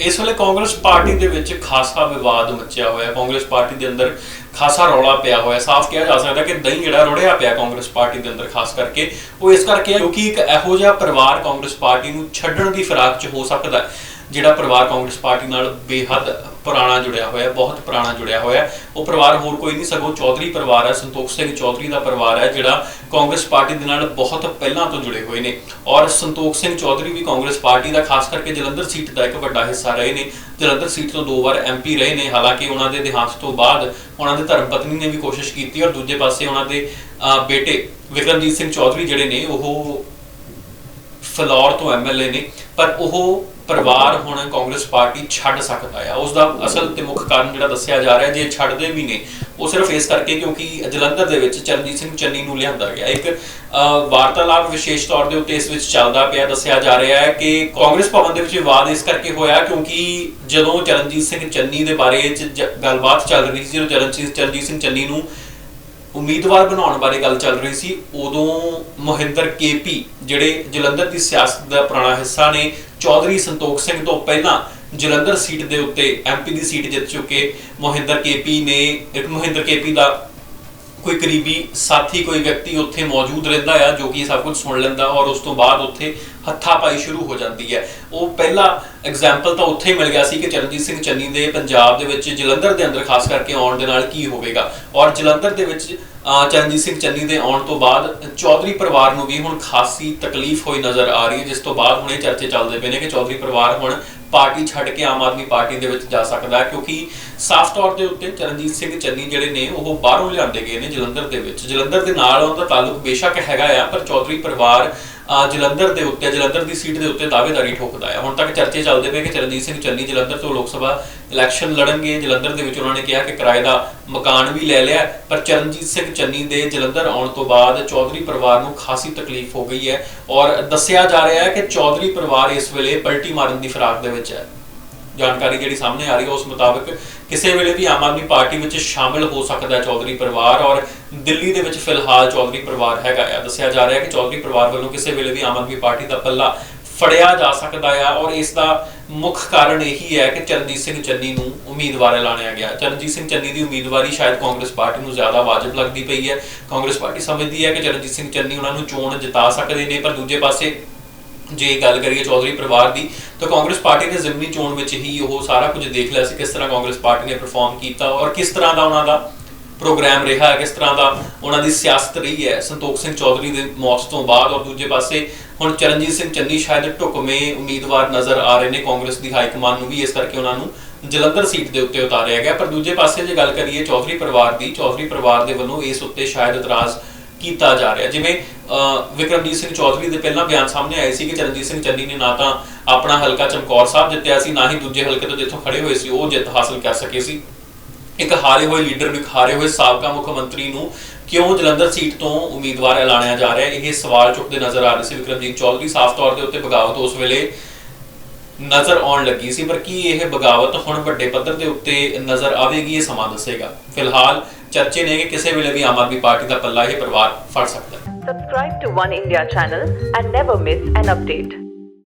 ਇਸ ਵੇਲੇ ਕਾਂਗਰਸ ਪਾਰਟੀ ਦੇ ਵਿੱਚ ਖਾਸਾ ਵਿਵਾਦ ਮਚਿਆ ਹੋਇਆ ਹੈ। ਕਾਂਗਰਸ ਪਾਰਟੀ ਦੇ ਅੰਦਰ ਖਾਸਾ ਰੌਲਾ ਪਿਆ ਹੋਇਆ ਸਾਫ਼ ਕਿਹਾ ਜਾ ਸਕਦਾ ਕਿ ਦਹੀਂ ਜਿਹੜਾ ਰੁੜਿਆ ਪਿਆ ਕਾਂਗਰਸ ਪਾਰਟੀ ਦੇ ਅੰਦਰ, ਖਾਸ ਕਰਕੇ ਉਹ ਇਸ ਕਰਕੇ ਕਿਉਂਕਿ ਇੱਕ ਇਹੋ ਜਿਹਾ ਪਰਿਵਾਰ ਕਾਂਗਰਸ ਪਾਰਟੀ ਨੂੰ ਛੱਡਣ ਦੀ ਫਿਰਾਕ 'ਚ ਹੋ ਸਕਦਾ ਜਿਹੜਾ ਪਰਿਵਾਰ ਕਾਂਗਰਸ ਪਾਰਟੀ ਨਾਲ ਬੇਹੱਦ ਪੁਰਾਣਾ ਜੁੜਿਆ ਹੋਇਆ ਬਹੁਤ ਪੁਰਾਣਾ ਜੁੜਿਆ ਹੋਇਆ ਉਹ ਪਰਿਵਾਰ ਹੋਰ ਕੋਈ ਨਹੀਂ ਸਗੋਂ ਚੌਧਰੀ ਪਰਿਵਾਰ ਹੈ ਸੰਤੋਖ ਸਿੰਘ ਚੌਧਰੀ ਦਾ ਪਰਿਵਾਰ ਹੈ ਜਿਹੜਾ ਕਾਂਗਰਸ ਪਾਰਟੀ ਦੇ ਨਾਲ ਬਹੁਤ ਪਹਿਲਾਂ ਤੋਂ ਜੁੜੇ ਹੋਏ ਨੇ। ਔਰ ਸੰਤੋਖ ਸਿੰਘ ਚੌਧਰੀ ਵੀ ਕਾਂਗਰਸ ਪਾਰਟੀ ਦਾ ਖਾਸ ਕਰਕੇ ਜਲੰਧਰ ਸੀਟ ਦਾ ਇੱਕ ਵੱਡਾ ਹਿੱਸਾ ਰਹੇ ਨੇ। ਜਲੰਧਰ ਸੀਟ ਤੋਂ ਦੋ ਵਾਰ ਐਮਪੀ ਰਹੇ ਨੇ। ਹਾਲਾਂਕਿ ਉਹਨਾਂ ਦੇ ਦੇਹਾਂਤ ਤੋਂ ਬਾਅਦ ਉਹਨਾਂ ਦੇ ਧਰਮ ਪਤਨੀ ਨੇ ਵੀ ਕੋਸ਼ਿਸ਼ ਕੀਤੀ ਔਰ ਦੂਜੇ ਪਾਸੇ ਉਹਨਾਂ ਦੇ ਅਹ, ਬੇਟੇ ਵਿਕਰਮਜੀਤ ਸਿੰਘ ਚੌਧਰੀ ਜਿਹੜੇ ਨੇ ਉਹ ਫਲੌਰ ਤੋਂ ਐਮਐਲਏ ਨੇ, ਪਰ ਉਹ ਪਰਿਵਾਰ ਹੁਣ ਕਾਂਗਰਸ ਪਾਰਟੀ ਛੱਡ ਸਕਦਾ ਆ। ਉਸ ਦਾ ਅਸਲ ਤੇ ਮੁੱਖ ਕਾਰਨ ਜਿਹੜਾ ਦੱਸਿਆ ਜਾ ਰਿਹਾ, ਜੇ ਛੱਡਦੇ ਵੀ ਨੇ, ਉਹ ਸਿਰਫ ਇਸ ਕਰਕੇ ਕਿਉਂਕਿ ਜਲੰਧਰ ਦੇ ਵਿੱਚ ਚਰਨਜੀਤ ਸਿੰਘ ਚੰਨੀ ਨੂੰ ਲਿਆਂਦਾ ਗਿਆ। ਇੱਕ ਵਾਰਤਾਲਾਪ ਵਿਸ਼ੇਸ਼ ਤੌਰ ਦੇ ਉੱਤੇ ਇਸ ਵਿੱਚ ਚੱਲਦਾ ਪਿਆ ਦੱਸਿਆ ਜਾ ਰਿਹਾ ਹੈ ਕਿ ਕਾਂਗਰਸ ਭਵਨ ਦੇ ਵਿੱਚ ਵਿਵਾਦ ਇਸ ਕਰਕੇ ਹੋਇਆ ਕਿਉਂਕਿ ਜਦੋਂ ਚਰਨਜੀਤ ਸਿੰਘ ਚੰਨੀ ਦੇ ਬਾਰੇ ਚ ਗੱਲਬਾਤ ਚੱਲ ਰਹੀ ਸੀ, ਜਦੋਂ ਚਰਨਜੀਤ ਚਰਨਜੀਤ ਸਿੰਘ ਚੰਨੀ ਨੂੰ ਉਮੀਦਵਾਰ ਬਣਾਉਣ ਬਾਰੇ ਗੱਲ ਚੱਲ ਰਹੀ ਸੀ, ਉਦੋਂ ਮੋਹਿੰਦਰ ਕੇਪੀ ਜਿਹੜੇ ਜਲੰਧਰ ਦੀ ਸਿਆਸਤ ਦਾ ਪੁਰਾਣਾ ਹਿੱਸਾ ਨੇ, ਚੌਧਰੀ ਸੰਤੋਖ ਸਿੰਘ ਤੋਂ ਪਹਿਲਾਂ ਜਲੰਧਰ ਸੀਟ ਦੇ ਉੱਤੇ ਐਮਪੀ ਦੀ ਸੀਟ ਜਿੱਤ ਚੁੱਕੇ, ਮੋਹਿੰਦਰ ਕੇਪੀ ਨੇ, ਇੱਕ ਮੋਹਿੰਦਰ ਕੇਪੀ ਦਾ ਕੋਈ ਕਰੀਬੀ ਸਾਥੀ, ਕੋਈ ਵਿਅਕਤੀ ਉੱਥੇ ਮੌਜੂਦ ਰਹਿੰਦਾ ਆ, ਜੋ ਕਿ ਸਭ ਕੁਝ ਸੁਣ ਲੈਂਦਾ ਔਰ ਉਸ ਤੋਂ ਬਾਅਦ ਉੱਥੇ ਹੱਥਾਪਾਈ ਸ਼ੁਰੂ ਹੋ ਜਾਂਦੀ ਹੈ। ਉਹ ਪਹਿਲਾ ਐਗਜ਼ਾਮਪਲ ਤਾਂ ਉੱਥੇ ਹੀ ਮਿਲ ਗਿਆ ਸੀ ਕਿ ਚਰਨਜੀਤ ਸਿੰਘ ਚੰਨੀ ਦੇ ਪੰਜਾਬ ਦੇ ਵਿੱਚ ਜਲੰਧਰ ਦੇ ਅੰਦਰ ਖਾਸ ਕਰਕੇ ਆਉਣ ਦੇ ਨਾਲ ਕੀ ਹੋਵੇਗਾ। ਔਰ ਜਲੰਧਰ ਦੇ ਵਿੱਚ ਚਰਨਜੀਤ ਸਿੰਘ ਚੰਨੀ ਦੇ ਆਉਣ ਤੋਂ ਬਾਅਦ ਚੌਧਰੀ ਪਰਿਵਾਰ ਨੂੰ ਵੀ ਹੁਣ ਖਾਸੀ ਤਕਲੀਫ ਹੋਈ ਨਜ਼ਰ ਆ ਰਹੀ ਹੈ, ਜਿਸ ਤੋਂ ਬਾਅਦ ਹੁਣ ਇਹ ਚਰਚੇ ਚੱਲਦੇ ਪਏ ਨੇ ਕਿ ਚੌਧਰੀ ਪਰਿਵਾਰ ਹੁਣ ਪਾਰਟੀ ਛੱਡ ਕੇ ਆਮ ਆਦਮੀ ਪਾਰਟੀ ਦੇ ਵਿੱਚ ਜਾ ਸਕਦਾ ਹੈ, ਕਿਉਂਕਿ ਸਾਫ਼ ਤੌਰ ਦੇ ਉੱਤੇ ਚਰਨਜੀਤ ਸਿੰਘ ਚੰਨੀ ਜਿਹੜੇ ਨੇ, ਉਹ ਬਾਹਰੋਂ ਲਿਆਂਦੇ ਗਏ ਨੇ ਜਲੰਧਰ ਦੇ ਵਿੱਚ। ਜਲੰਧਰ ਦੇ ਨਾਲ ਉਹਦਾ ਤਾਲੁਕ ਬੇਸ਼ੱਕ ਹੈਗਾ ਆ, ਪਰ ਚੌਧਰੀ ਪਰਿਵਾਰ ਜਲੰਧਰ ਦੇ ਉੱਤੇ, ਜਲੰਧਰ ਦੀ ਸੀਟ ਦੇ ਉੱਤੇ ਦਾਅਵੇਦਾਰੀ ਠੋਕਦਾ ਹੈ ਹੁਣ ਤੱਕ ਚਰਚੇ ਚੱਲਦੇ ਪਏ ਕਿ ਚਰਨਜੀਤ ਸਿੰਘ ਚੰਨੀ ਜਲੰਧਰ ਤੋਂ ਲੋਕ ਸਭਾ ਇਲੈਕਸ਼ਨ ਲੜਨਗੇ। ਜਲੰਧਰ ਦੇ ਵਿੱਚ ਉਹਨਾਂ ਨੇ ਕਿਹਾ ਕਿ ਕਿਰਾਏ ਦਾ ਮਕਾਨ ਵੀ ਲੈ ਲਿਆ, ਪਰ ਚਰਨਜੀਤ ਸਿੰਘ ਚੰਨੀ ਦੇ ਜਲੰਧਰ ਆਉਣ ਤੋਂ ਬਾਅਦ ਚੌਧਰੀ ਪਰਿਵਾਰ ਨੂੰ ਖਾਸੀ ਤਕਲੀਫ ਹੋ ਗਈ ਹੈ ਔਰ ਦੱਸਿਆ ਜਾ ਰਿਹਾ ਹੈ ਕਿ ਚੌਧਰੀ ਪਰਿਵਾਰ ਇਸ ਵੇਲੇ ਪਲਟੀ ਮਾਰਨ ਦੀ ਫਿਰਾਕ ਦੇ ਵਿੱਚ ਹੈ। ਜਾਣਕਾਰੀ ਜਿਹੜੀ ਸਾਹਮਣੇ ਆ ਰਹੀ ਹੈ, ਉਸ ਮੁਤਾਬਕ ਕਿਸੇ ਵੇਲੇ ਵੀ ਆਮ ਆਦਮੀ ਪਾਰਟੀ ਵਿੱਚ ਸ਼ਾਮਿਲ ਹੋ ਸਕਦਾ ਹੈ ਚੌਧਰੀ ਪਰਿਵਾਰ ਔਰ ਦਿੱਲੀ ਦੇ ਵਿੱਚ ਫਿਲਹਾਲ ਚੌਧਰੀ ਪਰਿਵਾਰ ਹੈਗਾ ਆ ਦੱਸਿਆ ਜਾ ਰਿਹਾ ਹੈ ਕਿ ਚੌਧਰੀ ਪਰਿਵਾਰ ਵੱਲੋਂ ਕਿਸੇ ਵੇਲੇ ਵੀ ਆਮ ਆਦਮੀ ਪਾਰਟੀ ਦਾ ਪੱਲਾ ਫੜਿਆ ਜਾ ਸਕਦਾ ਆ ਔਰ ਇਸ ਦਾ ਮੁੱਖ ਕਾਰਨ ਇਹੀ ਹੈ ਕਿ ਚਰਨਜੀਤ ਸਿੰਘ ਚੰਨੀ ਨੂੰ ਉਮੀਦਵਾਰ ਐਲਾਨਿਆ ਗਿਆ। ਚਰਨਜੀਤ ਸਿੰਘ ਚੰਨੀ ਦੀ ਉਮੀਦਵਾਰੀ ਸ਼ਾਇਦ ਕਾਂਗਰਸ ਪਾਰਟੀ ਨੂੰ ਜ਼ਿਆਦਾ ਵਾਜਬ ਲੱਗਦੀ ਪਈ ਹੈ। ਕਾਂਗਰਸ ਪਾਰਟੀ ਸਮਝਦੀ ਹੈ ਕਿ ਚਰਨਜੀਤ ਸਿੰਘ ਚੰਨੀ ਉਹਨਾਂ ਨੂੰ ਚੋਣ ਜਿਤਾ ਸਕਦੇ ਨੇ, ਪਰ ਦੂਜੇ ਪਾਸੇ ਜੇ ਗੱਲ ਕਰੀਏ ਚੌਧਰੀ ਪਰਿਵਾਰ ਦੀ, ਤਾਂ ਕਾਂਗਰਸ ਪਾਰਟੀ ਨੇ ਜ਼ਿਮਨੀ ਚੋਣ ਵਿੱਚ ਹੀ ਉਹ ਸਾਰਾ ਕੁਝ ਦੇਖ ਲਿਆ ਸੀ, ਕਿਸ ਤਰ੍ਹਾਂ ਕਾਂਗਰਸ ਪਾਰਟੀ ਨੇ ਪਰਫਾਰਮ ਕੀਤਾ ਔਰ ਕਿਸ ਤਰ੍ਹਾਂ ਦਾ ਉਹਨਾਂ ਦਾ ਪ੍ਰੋਗਰਾਮ ਰਿਹਾ, ਕਿਸ ਤਰ੍ਹਾਂ ਦਾ ਉਹਨਾਂ ਦੀ ਸਿਆਸਤ ਰਹੀ ਹੈ। ਸੰਤੋਖ ਸਿੰਘ ਚੌਧਰੀ ਦੇ ਮੌਤ ਤੋਂ ਬਾਅਦ ਔਰ ਦੂਜੇ ਪਾਸੇ ਹੁਣ ਚਰਨਜੀਤ ਸਿੰਘ ਚੰਨੀ ਸ਼ਾਇਦ ਢੁਕਵੇਂ ਉਮੀਦਵਾਰ ਨਜ਼ਰ ਆ ਰਹੇ ਨੇ, ਕਾਂਗਰਸ ਦੀ ਹਾਈ ਕਮਾਨ ਨੂੰ ਵੀ ਇਸ ਕਰਕੇ ਉਹਨਾਂ ਨੂੰ ਜਲੰਧਰ ਸੀਟ ਦੇ ਉੱਤੇ ਉਤਾਰਿਆ ਗਿਆ। ਪਰ ਦੂਜੇ ਪਾਸੇ ਜੇ ਗੱਲ ਕਰੀਏ ਚੌਧਰੀ ਪਰਿਵਾਰ ਦੀ, ਚੌਧਰੀ ਪਰਿਵਾਰ ਦੇ ਵੱਲੋਂ ਇਸ ਉੱਤੇ ਸ਼ਾਇਦ ਇਤਰਾਜ਼ ਕੀਤਾ ਜਾ ਰਿਹਾ। ਜਿਵੇਂ ਵਿਕਰਮਜੀਤ ਸਿੰਘ ਚੌਧਰੀ ਦੇ ਪਹਿਲਾਂ ਬਿਆਨ ਸਾਹਮਣੇ ਆਏ ਸੀ ਕਿ ਚਰਨਜੀਤ ਸਿੰਘ ਚੰਨੀ ਨੇ ਨਾ ਤਾਂ ਆਪਣਾ ਹਲਕਾ ਚਮਕੌਰ ਸਾਹਿਬ ਜਿੱਤਿਆ ਸੀ, ਨਾ ਹੀ ਦੂਜੇ ਹਲਕੇ ਤੋਂ ਜਿੱਥੋਂ ਖੜੇ ਹੋਏ ਸੀ, ਉਹ ਜਿੱਤ ਹਾਸਲ ਕਰ ਸਕੇ ਸੀ। ਇੱਕ ਹਾਰੇ ਹੋਏ ਲੀਡਰ ਨੂੰ ਹਾਰੇ ਹੋਏ ਸਾਬਕਾ ਮੁੱਖ ਮੰਤਰੀ ਨੂੰ ਕਿਉਂ ਜਲੰਧਰ ਸੀਟ ਤੋਂ ਉਮੀਦਵਾਰ ਐਲਾਨਿਆ ਜਾ ਰਿਹਾ ਹੈ? ਇਹ ਸਵਾਲ ਚੁੱਕਦੇ ਨਜ਼ਰ ਆ ਰਹੇ ਸੀ ਵਿਕਰਮਜੀਤ ਚੌਧਰੀ। ਸਾਫ਼ ਤੌਰ ਦੇ ਉੱਤੇ ਬਗਾਵਤ ਉਸ ਵੇਲੇ ਨਜ਼ਰ ਆਉਣ ਲੱਗੀ ਸੀ, ਪਰ ਕੀ ਇਹ ਬਗਾਵਤ ਹੁਣ ਵੱਡੇ ਪੱਧਰ ਦੇ ਉੱਤੇ ਨਜ਼ਰ ਆਵੇਗੀ, ਇਹ ਸਮਾਂ ਦੱਸੇਗਾ। ਫਿਲਹਾਲ ਚਰਚੇ ਨੇ ਕਿ ਕਿਸੇ ਵੇਲੇ ਵੀ ਆਮ ਆਦਮੀ ਪਾਰਟੀ ਦਾ ਪੱਲਾ ਇਹ ਪਰਿਵਾਰ ਫੜ ਸਕਦਾ ਹੈ subscribe to one India channel and never miss an update